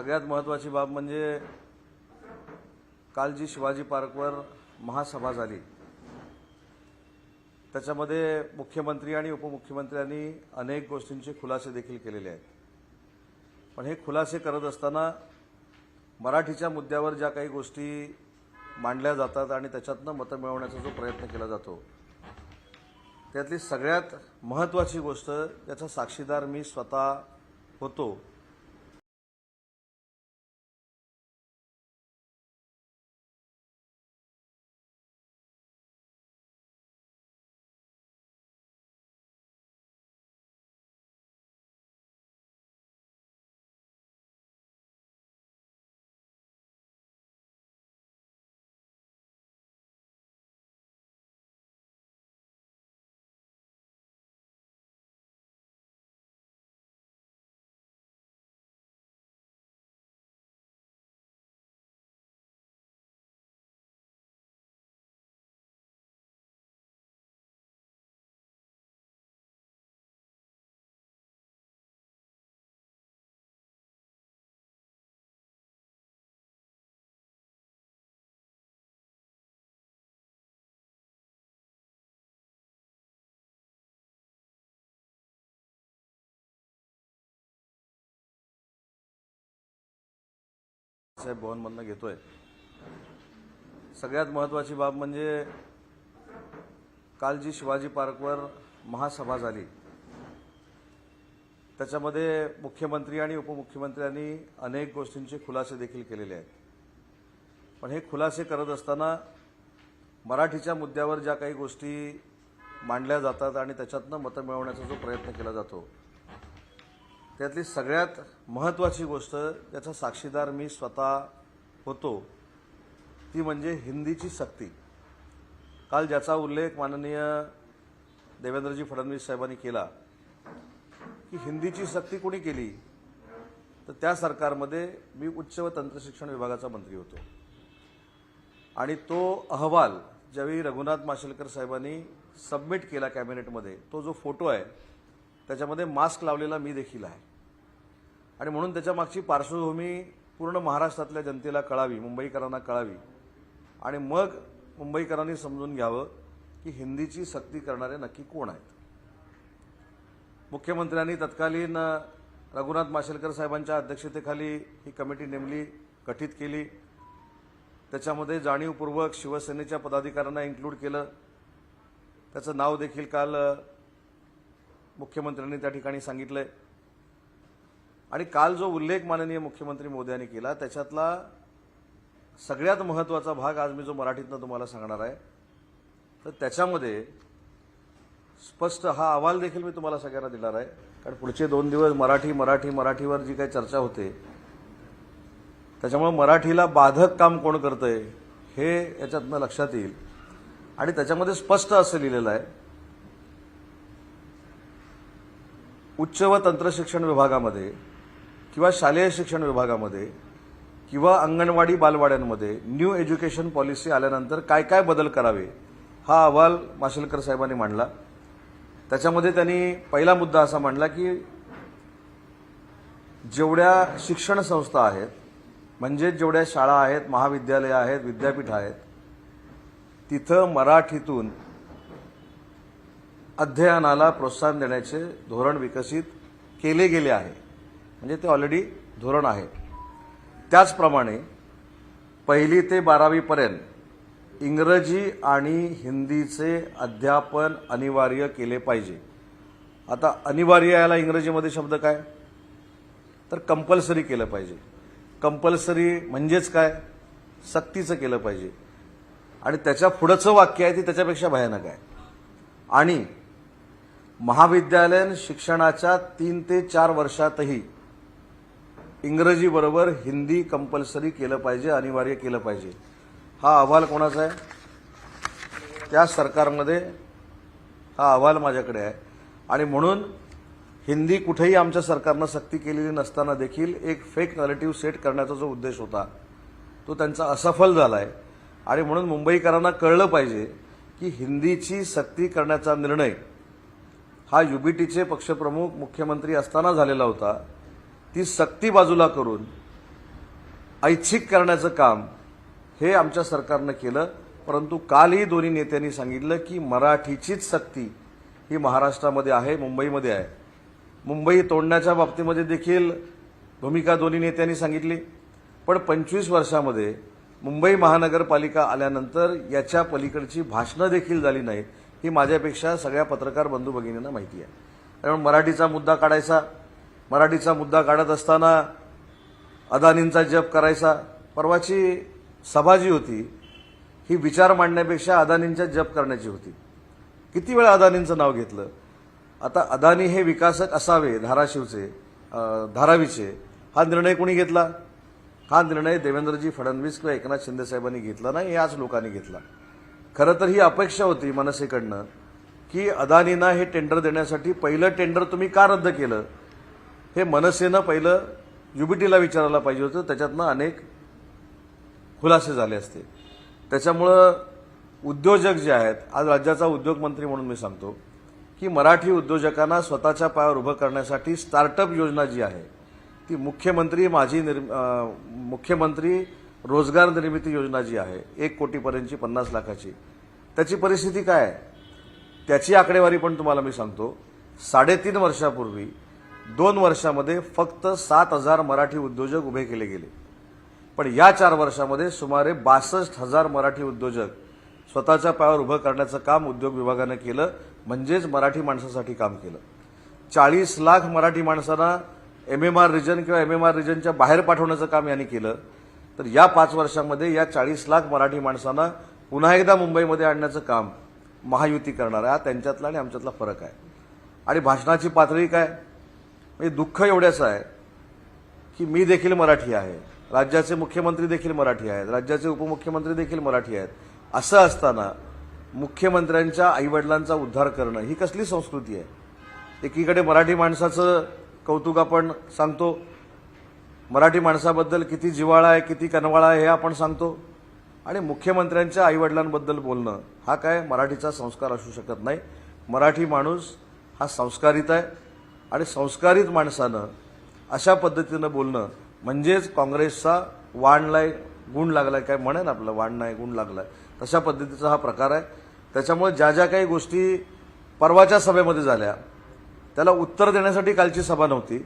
सगळ्यात महत्त्वाची बाब म्हणजे काल जी शिवाजी पार्कवर महासभा झाली. त्याच्यामध्ये मुख्यमंत्री आणि उपमुख्यमंत्र्यांनी अनेक गोष्टींचे खुलासे देखील केलेले आहेत. पण हे खुलासे करत असताना मराठीच्या मुद्द्यावर ज्या काही गोष्टी मांडल्या जातात आणि त्याच्यातनं मतं मिळवण्याचा जो प्रयत्न केला जातो त्यातली सगळ्यात महत्त्वाची गोष्ट याचा साक्षीदार मी स्वतः होतो. साहेब भवनमधनं घेतोय. सगळ्यात महत्त्वाची बाब म्हणजे काल जी शिवाजी पार्कवर महासभा झाली. त्याच्यामध्ये मुख्यमंत्री आणि उपमुख्यमंत्र्यांनी अनेक गोष्टींचे खुलासे देखील केलेले आहेत. पण हे खुलासे करत असताना मराठीच्या मुद्द्यावर ज्या काही गोष्टी मांडल्या जातात आणि त्याच्यातनं मतं मिळवण्याचा जो प्रयत्न केला जातो त्यातली सगळ्यात महत्त्वाची गोष्ट त्याचा साक्षीदार मी स्वतः होतो ती म्हणजे हिंदीची सक्ती. काल ज्याचा उल्लेख माननीय देवेंद्रजी फडणवीस साहेबांनी केला की हिंदीची सक्ती कोणी केली तर त्या सरकारमध्ये मी उच्च व तंत्रशिक्षण विभागाचा मंत्री होतो. आणि तो अहवाल ज्यावेळी रघुनाथ माशेलकर साहेबांनी सबमिट केला कॅबिनेटमध्ये तो जो फोटो आहे त्याच्यामध्ये मास्क लावलेला मी देखील आहे. आणि म्हणून त्याच्या मागची पार्श्वभूमी पूर्ण महाराष्ट्रातल्या जनतेला कळावी मुंबईकरांना कळावी. आणि मग मुंबईकरांनी समजून घ्यावं की हिंदीची सक्ती करणारे नक्की कोण आहेत. मुख्यमंत्र्यांनी तत्कालीन रघुनाथ माशेलकर साहेबांच्या अध्यक्षतेखाली ही कमिटी नेमली गठीत केली. त्याच्यामध्ये जाणीवपूर्वक शिवसेनेच्या पदाधिकाऱ्यांना इन्क्लूड केलं. त्याचं नाव देखील काल मुख्यमंत्र्यांनी त्या ठिकाणी सांगितलं आहे आणि काल जो उल्लेख माननीय मुख्यमंत्री मोदयांनी केला त्याच्यातला सगळ्यात महत्त्वाचा भाग आज मी जो मराठीतनं तुम्हाला सांगणार आहे तर त्याच्यामध्ये स्पष्ट हा अहवाल देखील मी तुम्हाला सगळ्यांना देणार आहे. कारण पुढचे दोन दिवस मराठी मराठी मराठीवर जी काही चर्चा होते त्याच्यामुळे मराठीला बाधक काम कोण करतंय हे याच्यातनं लक्षात येईल. आणि त्याच्यामध्ये स्पष्ट असं लिहिलेलं आहे उच्च व तंत्रशिक्षण विभागामध्ये किंवा शालेय शिक्षण विभागामध्ये किंवा अंगणवाडी बालवाड्यांमध्ये न्यू एज्युकेशन पॉलिसी आल्यानंतर काय काय बदल करावे हा अहवाल माशेलकर साहेबांनी मांडला. त्याच्यामध्ये त्यांनी पहिला मुद्दा असा मांडला की जेवढ्या शिक्षण संस्था आहेत म्हणजे जेवढ्या शाळा आहेत महाविद्यालयं आहेत विद्यापीठ आहेत तिथं मराठीतून अध्ययनाला प्रोत्साहन देण्याचे धोरण विकसित केले गेले आहे. म्हणजे ते ऑलरेडी धोरण आहे. त्याचप्रमाणे पहिली ते बारावीपर्यंत इंग्रजी आणि हिंदीचे अध्यापन अनिवार्य केले पाहिजे. आता अनिवार्य याला इंग्रजीमध्ये शब्द काय? तर कंपल्सरी केलं पाहिजे. कंपल्सरी म्हणजेच काय? सक्तीचं केलं पाहिजे. आणि त्याच्या पुढचं वाक्य आहे ती त्याच्यापेक्षा भयानक आहे. आणि महाविद्यालयीन शिक्षणाच्या तीन ते चार वर्षातही इंग्रजी बरोबर हिंदी कंपल्सरी केलं पाहिजे अनिवार्य केलं पाहिजे. हा अहवाल कोणाचा आहे? त्या सरकारमध्ये हा अहवाल माझ्याकडे आहे. आणि म्हणून हिंदी कुठेही आमच्या सरकारनं सक्ती केलेली नसताना देखील एक फेक नरेटिव्ह सेट करण्याचा जो उद्देश होता तो त्यांचा असफल झाला आहे आणि म्हणून मुंबईकरांना कळलं पाहिजे की हिंदीची सक्ती करण्याचा निर्णय हा युबीटीचे पक्षप्रमुख मुख्यमंत्री असताना झालेला होता. ती सक्ती बाजूला करून ऐच्छिक करण्याचं काम हे आमच्या सरकारनं केलं. परंतु कालही दोन्ही नेत्यांनी सांगितलं की मराठीचीच सक्ती ही महाराष्ट्रामध्ये आहे मुंबईमध्ये आहे. मुंबई तोडण्याच्या बाबतीमध्ये देखील भूमिका दोन्ही नेत्यांनी सांगितली. पण पंचवीस वर्षामध्ये मुंबई महानगरपालिका आल्यानंतर याच्या पलीकडची भाषणं देखील झाली नाहीत ही माझ्यापेक्षा सगळ्या पत्रकार बंधू भगिनींना माहिती आहे. त्यामुळे मराठीचा मुद्दा काढायचा. मराठीचा मुद्दा काढत असताना अदानींचा जप करायचा. परवाची सभा जी होती ही विचार मांडण्यापेक्षा अदानींचा जप करण्याची होती. किती वेळा अदानींचं नाव घेतलं? आता अदानी हे विकासक असावे धाराशिवचे धारावीचे. हा निर्णय कोणी घेतला? हा निर्णय देवेंद्रजी फडणवीस किंवा एकनाथ शिंदे साहेबांनी घेतला नाही याच लोकांनी घेतला. खरं तर ही अपेक्षा होती मनसेकडनं की अदानींना हे टेंडर देण्यासाठी पहिलं टेंडर तुम्ही का रद्द केलं? हे मनसेनं पहिलं युबीटीला विचारायला पाहिजे होतं. त्याच्यातनं अनेक खुलासे झाले असते. त्याच्यामुळं उद्योजक जे आहेत आज राज्याचा उद्योगमंत्री म्हणून मी सांगतो की मराठी उद्योजकांना स्वतःच्या पायावर उभं करण्यासाठी स्टार्टअप योजना जी आहे ती मुख्यमंत्री माझी निर्म मुख्यमंत्री रोजगार निर्मिती योजना जी आहे एक कोटीपर्यंतची पन्नास लाखाची त्याची परिस्थिती काय आहे? त्याची आकडेवारी पण तुम्हाला मी सांगतो. साडेतीन वर्षापूर्वी दोन वर्षामध्ये फक्त सात हजार मराठी उद्योजक उभे केले गेले. पण या चार वर्षामध्ये सुमारे बासष्ट हजार मराठी उद्योजक स्वतःच्या पायावर उभं करण्याचं काम उद्योग विभागानं केलं म्हणजेच मराठी माणसासाठी काम केलं. चाळीस लाख मराठी माणसांना एम एम आर रिजन किंवा एम एम आर रिजनच्या बाहेर पाठवण्याचं काम यांनी केलं. तर या पाच वर्षामध्ये या चाळीस लाख मराठी माणसांना पुन्हा एकदा मुंबईमध्ये आणण्याचं काम महायुती करणार आहे हा त्यांच्यातला आणि आमच्यातला फरक आहे. आणि भाषणाची पातळी काय? म्हणजे दुःख एवढ्याचं आहे की मी देखील मराठी आहे. राज्याचे मुख्यमंत्री देखील मराठी आहेत. राज्याचे उपमुख्यमंत्री देखील मराठी आहेत. असं असताना मुख्यमंत्र्यांच्या आईवडिलांचा उद्धार करणं ही कसली संस्कृती आहे? एकीकडे मराठी माणसाचं कौतुक आपण सांगतो. मराठी माणसाबद्दल किती जिव्हाळा आहे किती कनवाळा आहे हे आपण सांगतो. आणि मुख्यमंत्र्यांच्या आईवडिलांबद्दल बोलणं हा काय मराठीचा संस्कार असू शकत नाही. मराठी माणूस हा संस्कारित आहे. आणि संस्कारित माणसानं अशा पद्धतीनं बोलणं म्हणजेच काँग्रेसचा वाणलाय गुण लागलाय. काय म्हणेन आपलं? वाण नाही गुण लागलाय. तशा पद्धतीचा हा प्रकार आहे. त्याच्यामुळे ज्या ज्या काही गोष्टी परवाच्या सभेमध्ये झाल्या त्याला उत्तर देण्यासाठी कालची सभा नव्हती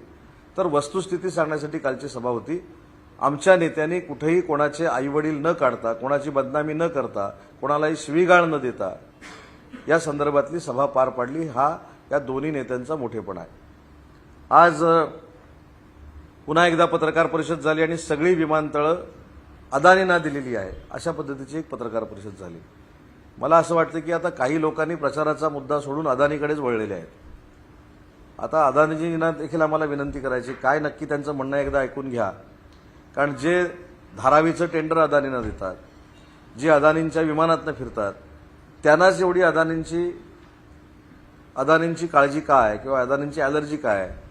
तर वस्तुस्थिती सांगण्यासाठी कालची सभा होती. आमच्या नेत्यांनी कुठेही कोणाचे आईवडील न काढता कोणाची बदनामी न करता कोणालाही शिवीगाळ न देता या संदर्भातली सभा पार पाडली. हा या दोन्ही नेत्यांचा मोठेपणा आहे. आज पुन्हा एकदा पत्रकार परिषद झाली आणि सगळी विमानतळं अदानींना दिलेली आहे. अशा पद्धतीची एक पत्रकार परिषद झाली. मला असं वाटतं की आता काही लोकांनी प्रचाराचा मुद्दा सोडून अदानीकडेच वळलेले आहेत. आता अदानीजींना देखील आम्हाला विनंती करायची काय नक्की त्यांचं म्हणणं एकदा ऐकून घ्या. कारण जे धारावीचं टेंडर अदानींना देतात जे अदानींच्या विमानातनं फिरतात त्यांनाच एवढी अदानींची अदानींची काळजी काय किंवा अदानींची ॲलर्जी काय? आहे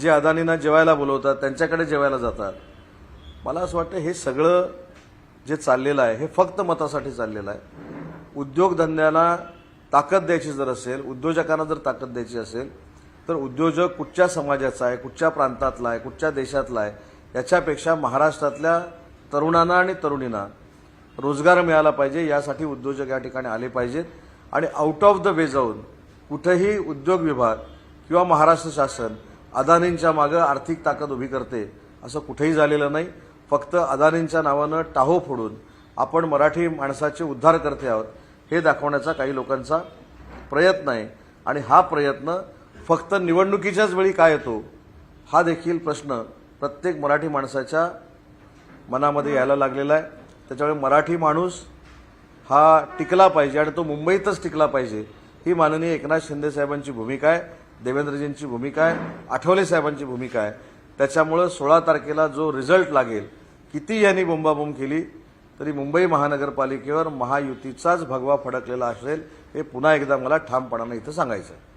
जे अदानींना जेवायला बोलवतात त्यांच्याकडे जेवायला जातात. मला असं वाटतं हे सगळं जे चाललेलं आहे हे फक्त मतासाठी चाललेलं आहे. उद्योगधंद्याला ताकद द्यायची जर असेल उद्योजकांना जर ताकद द्यायची असेल तर उद्योजक कुठच्या समाजाचा आहे कुठच्या प्रांतातला आहे कुठच्या देशातला आहे याच्यापेक्षा महाराष्ट्रातल्या तरुणांना आणि तरुणींना रोजगार मिळाला पाहिजे यासाठी उद्योजक या ठिकाणी आले पाहिजेत. आणि आउट ऑफ द वे जाऊन कुठेही उद्योग विभाग किंवा महाराष्ट्र शासन अदानींच्या मागं आर्थिक ताकद उभी करते असं कुठेही झालेलं नाही. फक्त अदानींच्या नावानं टाहो फोडून आपण मराठी माणसाचे उद्धार करते आहोत हे दाखवण्याचा काही लोकांचा प्रयत्न आहे. आणि हा प्रयत्न फक्त निवडणुकीच्याच वेळी काय येतो हा देखील प्रश्न प्रत्येक मराठी माणसाच्या मनामध्ये यायला लागलेला आहे. त्याच्यामुळे मराठी माणूस हा टिकला पाहिजे आणि तो मुंबईतच टिकला पाहिजे ही माननीय एकनाथ शिंदे साहेबांची भूमिका आहे. देवेंद्रजींची भूमिका आहे आठवले साहेबांची भूमिका आहे. त्याच्यामुळं सोळा तारखेला जो रिझल्ट लागेल किती यांनी बोंबाबोंब केली तरी मुंबई महानगरपालिकेवर महायुतीचाच भगवा फडकलेला असेल हे पुन्हा एकदा मला ठामपणानं इथं सांगायचं आहे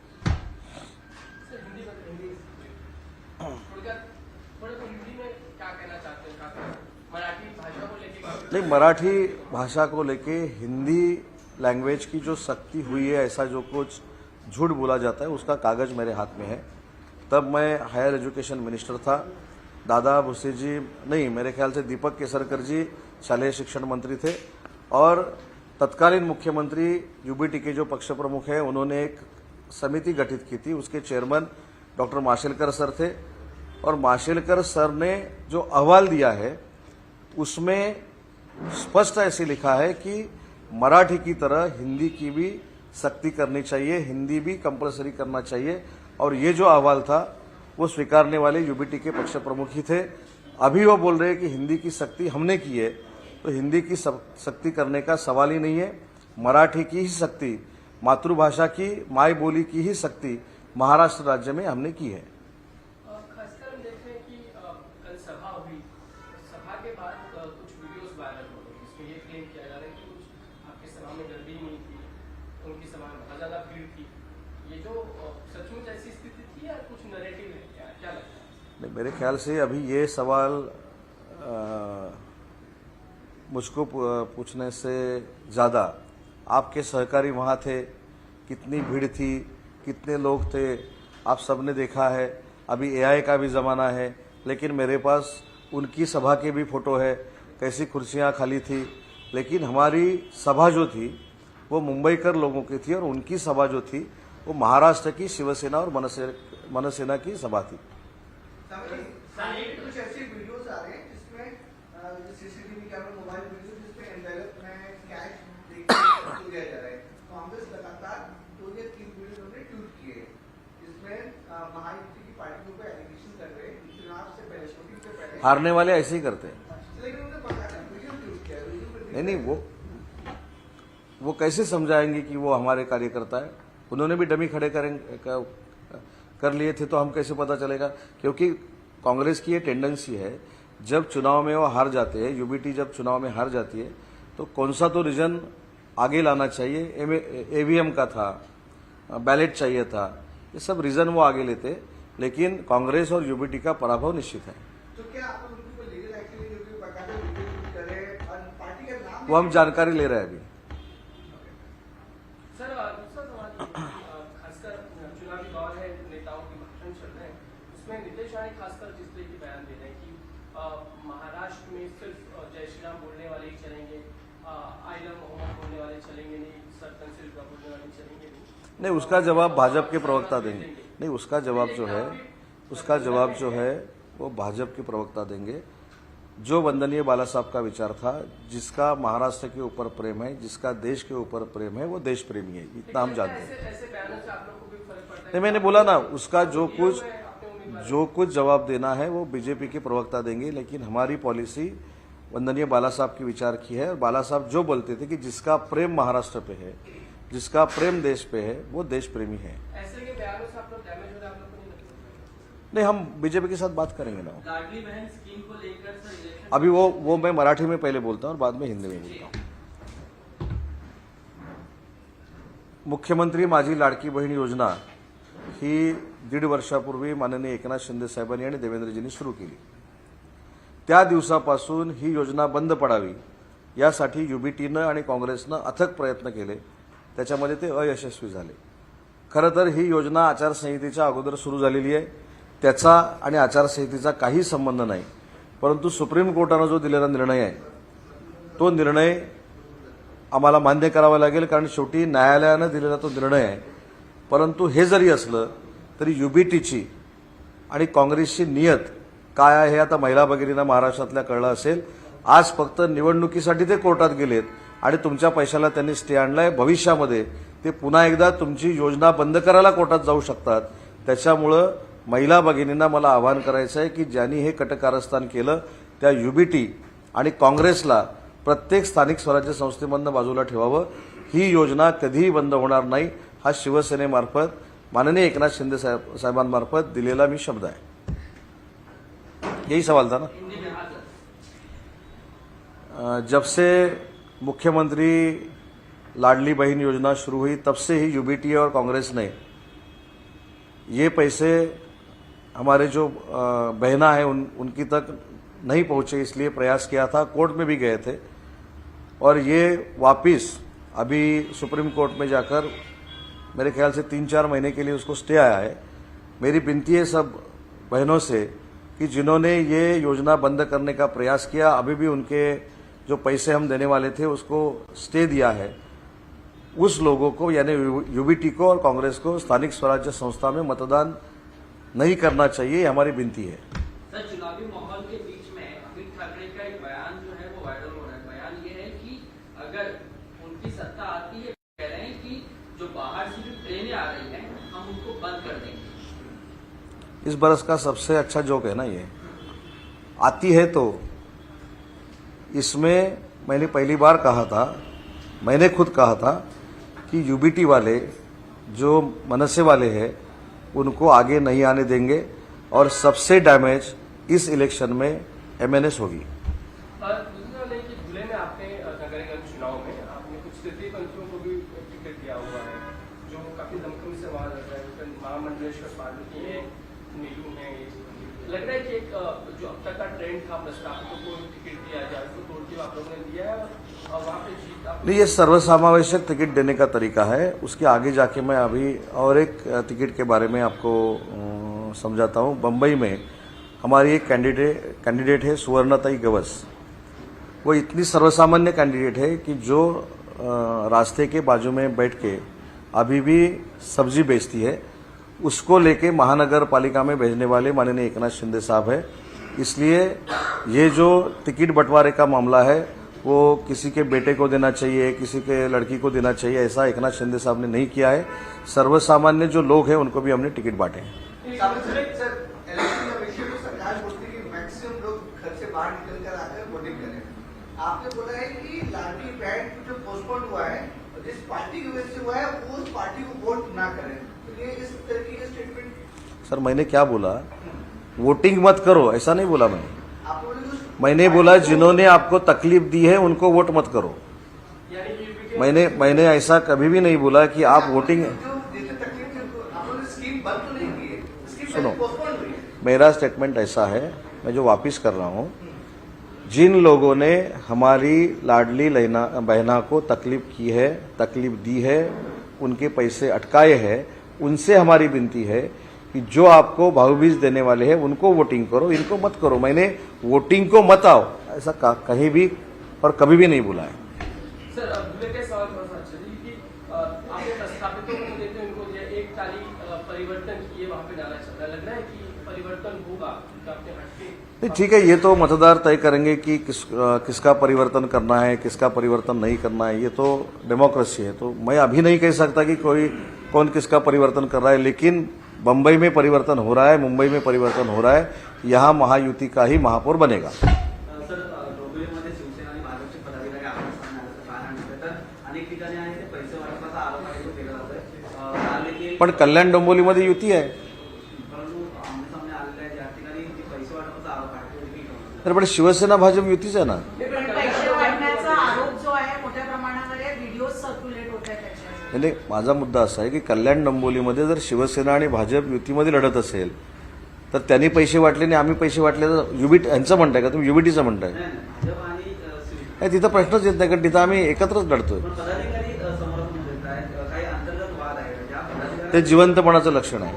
मराठी भाषा को लेके नहीं मराठी भाषा को लेके हिंदी लैंग्वेज की जो सख्ती हुई है ऐसा जो कुछ झूठ बोला जाता है, उसका कागज़ मेरे हाथ में है। तब मैं हायर एजुकेशन मिनिस्टर था। दादा भुसे जी, नहीं, मेरे ख्याल से दीपक केसरकर जी, शालेय शिक्षण मंत्री थे। और तत्कालीन मुख्यमंत्री यूबीटी के जो पक्ष प्रमुख हैं, उन्होंने एक समिति गठित की थी। उसके चेयरमैन डॉक्टर माशेलकर सर थे। और माशेलकर सर ने जो अहवाल दिया है, उसमें स्पष्ट ऐसे लिखा है कि मराठी की तरह हिंदी की भी सख्ती करनी चाहिए, हिंदी भी कंपलसरी करना चाहिए। और ये जो अहवाल था, वो स्वीकारने वाले यूबीटी के पक्ष प्रमुख ही थे। अभी वो बोल रहे हैं कि हिंदी की सख्ती हमने की है तो हिंदी की शक्ति सख्ती करने का सवाल ही नहीं है। मराठी की ही सख्ती, मातृभाषा की माई बोली की ही सख्ती महाराष्ट्र राज्य में हमने की है। नहीं, मेरे ख्याल से अभी ये सवाल मुझको पूछने से ज़्यादा। आपके सहकारी वहाँ थे, कितनी भीड़ थी, कितने लोग थे, आप सबने देखा है। अभी एआई का भी ज़माना है, लेकिन मेरे पास उनकी सभा के भी फ़ोटो है, कैसी कुर्सियाँ खाली थी। लेकिन हमारी सभा जो थी, वो मुंबईकर लोगों की थी और उनकी सभा जो थी वो महाराष्ट्र की शिवसेना और मनसेना की सभा थी। हारने वाले ऐसे ही करते हैं। नहीं नहीं वो वो कैसे समझाएँगे कि वो हमारे कार्यकर्ता है? उन्होंने भी डमी खड़े करें कर, कर लिए थे तो हम कैसे पता चलेगा? क्योंकि कांग्रेस की ये टेंडेंसी है जब चुनाव में वो हार जाते हैं यूबीटी जब चुनाव में हार जाती है तो कौन सा तो रीजन आगे लाना चाहिए? एवीएम का था बैलेट चाहिए था ये सब रीजन वो आगे लेते लेकिन कांग्रेस और यूबीटी का पराभव निश्चित है। तो क्या आप वो हम जानकारी ले रहे हैं अभी सर अ, दूसरा सवाल ये है कि, अ, खासकर अ, चुनावी दौर है नेताओं के भाषण चल रहे हैं उसमें नीतीश राय खासकर जिस तरह के बयान दे रहे हैं कि अ, महाराष्ट्र में सिर्फ़ अ, जय श्री राम बोलने वाले ही चलेंगे आई लव मोहम्मद बोलने वाले चलेंगे नहीं सरपंच सिर्फ़ बोलने वाले चलेंगे नहीं, उसका जवाब भाजपा के प्रवक्ता देंगे। नहीं, उसका जवाब जो है, उसका जवाब जो है, वो भाजपा के प्रवक्ता देंगे। जो वंदनीय बाला साहब का विचार था, जिसका महाराष्ट्र के ऊपर प्रेम है, जिसका देश के ऊपर प्रेम है, वो देश प्रेमी है, इतना हम जानते हैं। नहीं, मैंने बोला ना, उसका जो कुछ जो कुछ जवाब देना है, वो बीजेपी के प्रवक्ता देंगे, लेकिन हमारी पॉलिसी वंदनीय बाला साहब के विचार की है, और बाला साहब जो बोलते थे कि जिसका प्रेम महाराष्ट्र पे है जिसका प्रेम देश पे है वो देश प्रेमी है। ऐसे के बयानों से आप लोग डैमेज रहे आप लोग को नहीं लगता नहीं हम बीजेपी के साथ बात करेंगे ना। लाडली बहन स्कीम को लेकर अभी वो वो मैं मराठी में पहले बोलता हूँ और बाद में हिंदी में बोलता हूँ। मुख्यमंत्री माझी लाडकी बहीण योजना ही दीड वर्षापूर्वी माननीय एकनाथ शिंदे साहेबांनी आणि देवेंद्रजींनी सुरू केली. त्या दिवसापासून ही योजना बंद पडावी यासाठी युबीटीनं आणि काँग्रेसनं अथक प्रयत्न केले. त्याच्यामध्ये ते अयशस्वी झाले. खरं तर ही योजना आचारसंहितेच्या अगोदर सुरू झालेली आहे. त्याचा आणि आचारसंहितेचा काही संबंध नाही. परंतु सुप्रीम कोर्टानं जो दिलेला निर्णय आहे तो निर्णय आम्हाला मान्य करावा लागेल कारण शेवटी न्यायालयानं दिलेला तो निर्णय आहे. परंतु हे जरी असलं तरी युबीटीची आणि काँग्रेसची नियत काय आहे हे आता महिला भगिनींना महाराष्ट्रातल्या कळलं असेल. आज फक्त निवडणुकीसाठी ते कोर्टात गेलेत. आणि तुमच्या पैशाला त्यांनी स्टे आणलाय. भविष्यामध्ये ते पुन्हा एकदा तुमची योजना बंद करायला कोर्टात जाऊ शकतात. त्याच्यामुळं महिला भगिनींना मला आवाहन करायचं आहे की ज्यांनी हे कटकारस्थान केलं त्या युबीटी आणि काँग्रेसला प्रत्येक स्थानिक स्वराज्य संस्थेमधनं बाजूला ठेवावं. ही योजना कधीही बंद होणार नाही. हा शिवसेनेमार्फत माननीय एकनाथ शिंदे साहेब साहेबांमार्फत दिलेला मी शब्द आहे. यही सवाल था ना? जब से मुख्यमंत्री लाडली बहन योजना शुरू हुई, तब से ही यूबीटी और कांग्रेस ने। ये पैसे हमारे जो बहना है, उन, उनकी तक नहीं पहुँचे, इसलिए प्रयास किया था। कोर्ट में भी गए थे। और ये वापिस अभी सुप्रीम कोर्ट में जाकर मेरे ख्याल से तीन चार महीने के लिए उसको स्टे आया है। मेरी विनती है सब बहनों से कि जिन्होंने ये योजना बंद करने का प्रयास किया, अभी भी उनके जो पैसे हम देने वाले थे उसको स्टे दिया है। उस लोगों को यानी यूबीटी को और कांग्रेस को स्थानिक स्वराज्य संस्था में मतदान नहीं करना चाहिए हमारी विनती है। सर चुनावी माहौल के बीच में अमित ठाकरे का एक बयान जो है वो वायरल हो रहा है। बयान ये है कि अगर उनकी सत्ता आती है कह रहे हैं कि जो बाहर से जो ट्रेनें आ रही हैं हम उनको बंद कर देंगे। इस बरस का सबसे अच्छा जोक है ना ये। आती है तो इसमें मैंने पहली बार कहा था मैंने खुद कहा था कि यूबीटी वाले जो मनसे वाले हैं उनको आगे नहीं आने देंगे और सबसे डैमेज इस इलेक्शन में एमएनएस होगी और दूसरी बात है कि जुलाई में आपने अ, नगर निगम चुनाव में आपने कुछ तृतीय पंथियों को भी टिकट दिया हुआ है जो काफी दमखमी से वहां लग रहा है उसमें महामंडलेश्वर पार्वती है नीलू है ये। लग रहा है कि एक अ, जो अब तक का ट्रेंड था प्रस्तावितों नहीं, ये सर्वसामावश्यक टिकट देने का तरीका है। उसके आगे जाके मैं अभी और एक टिकट के बारे में आपको समझाता हूँ। बम्बई में हमारी एक कैंडिडेट कैंडिडेट है सुवर्णताई गवस। वो इतनी सर्वसामान्य कैंडिडेट है कि जो रास्ते के बाजू में बैठ के अभी भी सब्ज़ी बेचती है, उसको लेके महानगर पालिका में भेजने वाले माननीय एकनाथ शिंदे साहब है। इसलिए ये जो टिकट बंटवारे का मामला है, वो किसी के बेटे को देना चाहिए, किसी के लड़की को देना चाहिए, ऐसा एकनाथ शिंदे साहब ने नहीं किया है। सर्वसामान्य जो लोग हैं, उनको भी हमने टिकट बांटे हैं। सर, मैंने क्या बोला? वोटिंग मत करो, ऐसा नहीं बोला मैंने मैंने बोला, जिन्होंने आपको तकलीफ़ दी है, उनको वोट मत करो मैंने मैंने ऐसा कभी भी नहीं बोला कि आप वोटिंग सुनो। मेरा स्टेटमेंट ऐसा है, मैं जो वापिस कर रहा हूँ जिन लोगों ने हमारी लाडली लहना बहना को तकलीफ़ की है, तकलीफ़ दी है, उनके पैसे अटकाए हैं, उनसे हमारी विनती है कि जो आपको भावबीज देने वाले हैं उनको वोटिंग करो इनको मत करो। मैंने वोटिंग को मत आओ ऐसा का- कहीं भी और कभी भी नहीं बोला है सर अब सवाल थोड़ा सा अच्छा जी कि आपने प्रस्तावितों को देते उनको ये एक ताली परिवर्तन किए वहाँ पे डाला चल रहा है। लग रहा है कि परिवर्तन होगा क्योंकि आपने हटके नहीं ठीक है ये तो मतदार तय करेंगे कि किस अ, किसका परिवर्तन करना है किसका परिवर्तन नहीं करना है ये तो डेमोक्रेसी है। तो मैं अभी नहीं कह सकता कि कोई कौन किसका परिवर्तन कर रहा है लेकिन बम्बई में परिवर्तन हो रहा है मुंबई में परिवर्तन हो रहा है यहाँ महायुति का ही महापौर बनेगा। पण कल्याण डोंबिवलीमध्ये युती आहे. तर पण शिवसेना भाजप युतीच आहे ना पण पैसे वाटण्याचा आरोप जो आहे मोठ्या प्रमाणावर व्हिडिओ सर्क्युलेट होत त्याचे म्हणजे माझा मुद्दा असा आहे की कल्याण डोंबिवलीमध्ये जर शिवसेना आणि भाजप युतीमध्ये लढत असेल तर त्यांनी पैसे वाटले आणि आम्ही पैसे वाटले तर युबीट यांचं म्हणताय का? तुम्ही युबीटीचं म्हणताय. नाही आणि तिथं प्रश्नच येत नाही कारण तिथं आम्ही एकत्रच लढतोय. ते जिवंतपणाचं लक्षण आहे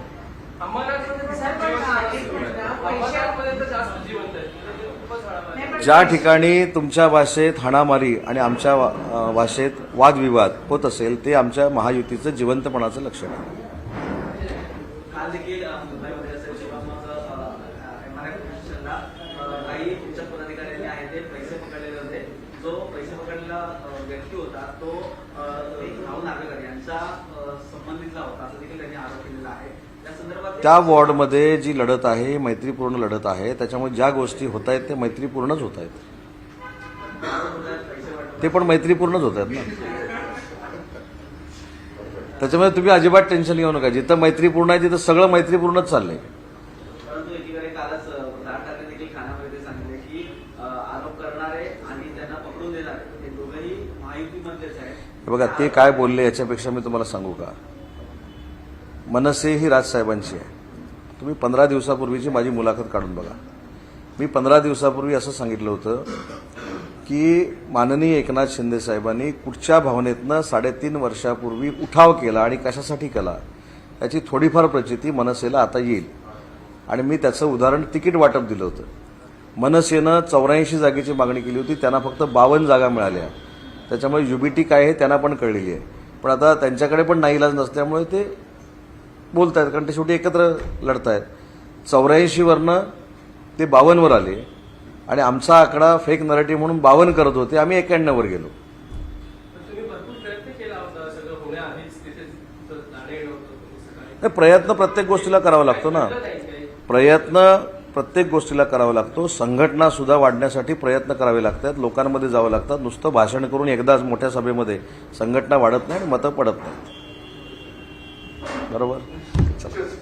अंमरनाथमध्ये सर, पण एक मिनिट, पैशा- अंमरनाथमध्ये तर जास्त जिवंत आहे म्हणजे ते खूपच हळाहळ आहे. नाही, पण ज्या ठिकाणी तुमच्या भाषेत हाणामारी आणि आमच्या वा- भाषेत वादविवाद होत असेल ते आमच्या महायुतीचं जिवंतपणाचं लक्षण आहे काल देखील अं, मुंबईमध्ये असेल किंवा मग एमआरएफ स्टेशनला अं, काही तुमच्या पदाधिकाऱ्यांनी आहे ते पैसे पकडलेले होते जो पैसे पकडलेला अं, व्यक्ती होता तो अं, एक राहुल नागवेकर यांचा अं, संबंधितला होता असं देखील त्यांनी आरोप केलेला आहे त्या वॉर्डमध्ये जी लढत आहे मैत्रीपूर्ण लढत आहे त्याच्यामुळे ज्या गोष्टी होत आहेत ते मैत्रीपूर्णच होत आहेत ते पण मैत्रीपूर्णच होत आहेत ना. त्याच्यामुळे तुम्ही अजिबात टेन्शन घेऊ नका. जिथं मैत्रीपूर्ण आहे तिथं सगळं मैत्रीपूर्णच चाललंय. बघा ते काय बोलले याच्यापेक्षा मी तुम्हाला सांगू का? मनसे ही राजसाहेबांची आहे. तुम्ही पंधरा दिवसापूर्वीची माझी मुलाखत काढून बघा. मी पंधरा दिवसापूर्वी असं सांगितलं होतं की माननीय एकनाथ शिंदे साहेबांनी कुठच्या भावनेतनं साडेतीन वर्षापूर्वी उठाव केला आणि कशासाठी केला याची थोडीफार प्रचिती मनसेला आता येईल. आणि मी त्याचं उदाहरण तिकीट वाटप दिलं होतं. मनसेनं चौऱ्याऐंशी जागेची मागणी केली होती त्यांना फक्त बावन्न जागा मिळाल्या. त्याच्यामुळे युबीटी काय आहे त्यांना पण कळलेली आहे. पण आता त्यांच्याकडे पण नाईलाज नसल्यामुळे ते बोलत आहेत कारण ते शेवटी एकत्र लढत आहेत चौऱ्याऐंशीवरनं ते बावन्नवर आले. आणि आमचा आकडा फेक नरेटिव्ह म्हणून बावन्न करत होते. आम्ही एक्याण्णववर गेलो. प्रयत्न नाही, प्रयत्न प्रत्येक गोष्टीला करावा लागतो ना. प्रयत्न प्रत्येक गोष्टीला करावा लागतो. संघटना सुद्धा वाढण्यासाठी प्रयत्न करावे लागतात. लोकांमध्ये जावं लागतात. नुसतं भाषण करून एकदाच मोठ्या सभेमध्ये संघटना वाढत नाही आणि मतं पडत नाहीत. बरोबर? Muchas.